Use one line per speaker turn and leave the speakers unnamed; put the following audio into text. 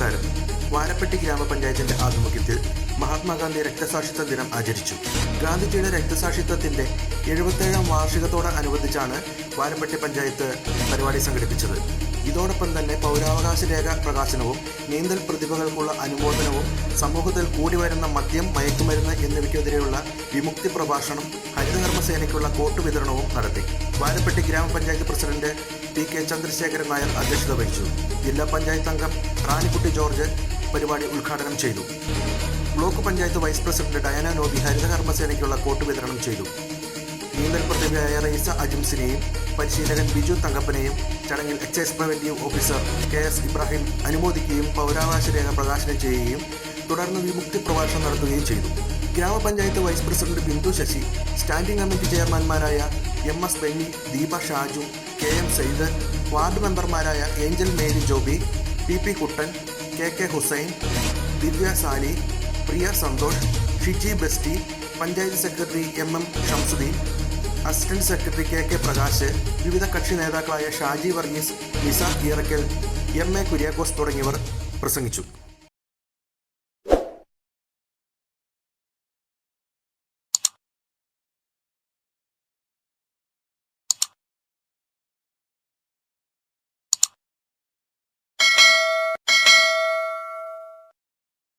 വാരപ്പെട്ടി ഗ്രാമപഞ്ചായത്തിന്റെ ആഭിമുഖ്യത്തിൽ മഹാത്മാഗാന്ധി രക്തസാക്ഷിത്വ ദിനം ആചരിച്ചു. ഗാന്ധിജിയുടെ രക്തസാക്ഷിത്വത്തിന്റെ എഴുപത്തേഴാം വാർഷികത്തോടനുബന്ധിച്ചാണ് വാരപ്പെട്ടി പഞ്ചായത്ത് പരിപാടി സംഘടിപ്പിച്ചത്. ഇതോടൊപ്പം തന്നെ പൗരാവകാശ രേഖ പ്രകാശനവും നീന്തൽ പ്രതിഭകൾക്കുള്ള അനുമോദനവും സമൂഹത്തിൽ കൂടി വരുന്ന മദ്യം മയക്കുമരുന്ന് എന്നിവയ്ക്കെതിരെയുള്ള വിമുക്തി പ്രഭാഷണം ഹരിതകർമ്മസേനയ്ക്കുള്ള കോട്ട് വിതരണവും നടത്തി. വാരപ്പെട്ടി ഗ്രാമപഞ്ചായത്ത് president P K Chandrasekharan Nair അധ്യക്ഷത വഹിച്ചു. ജില്ലാ പഞ്ചായത്ത് അംഗം റാണിക്കുട്ടി ജോർജ് പരിപാടി ഉദ്ഘാടനം ചെയ്തു. Block panchayat vice president Diana Nobi ഹരിതകർമ്മസേനയ്ക്കുള്ള coat വിതരണം ചെയ്തു. നീന്തൽ പ്രതിഭയായ റൈസ അജിംസിനെയും പരിശീലകൻ ബിജു തങ്കപ്പനെയും ചടങ്ങിൽ excise preventive officer K S Ibrahim അനുമോദിക്കുകയും പൗരാവകാശ രേഖ പ്രകാശനം ചെയ്യുകയും തുടർന്ന് വിമുക്തി പ്രഭാഷണം നടത്തുകയും ചെയ്തു. ഗ്രാമപഞ്ചായത്ത് vice president Bindu Sasi standing committee ചെയർമാൻമാരായ M S Benny Deepa Shaju K M Sayed ward മെമ്പർമാരായ Angel Mary Joby P P Kuttan K K Hussain Divya Sali Priya Santhosh Shiji Besty panchayat secretary M M Shamsuddin assistant secretary K K Prakash വിവിധ കക്ഷി നേതാക്കളായ Shaji Varghese Nisa Eerakkal M A Kuriakose തുടങ്ങിയവർ പ്രസംഗിച്ചു.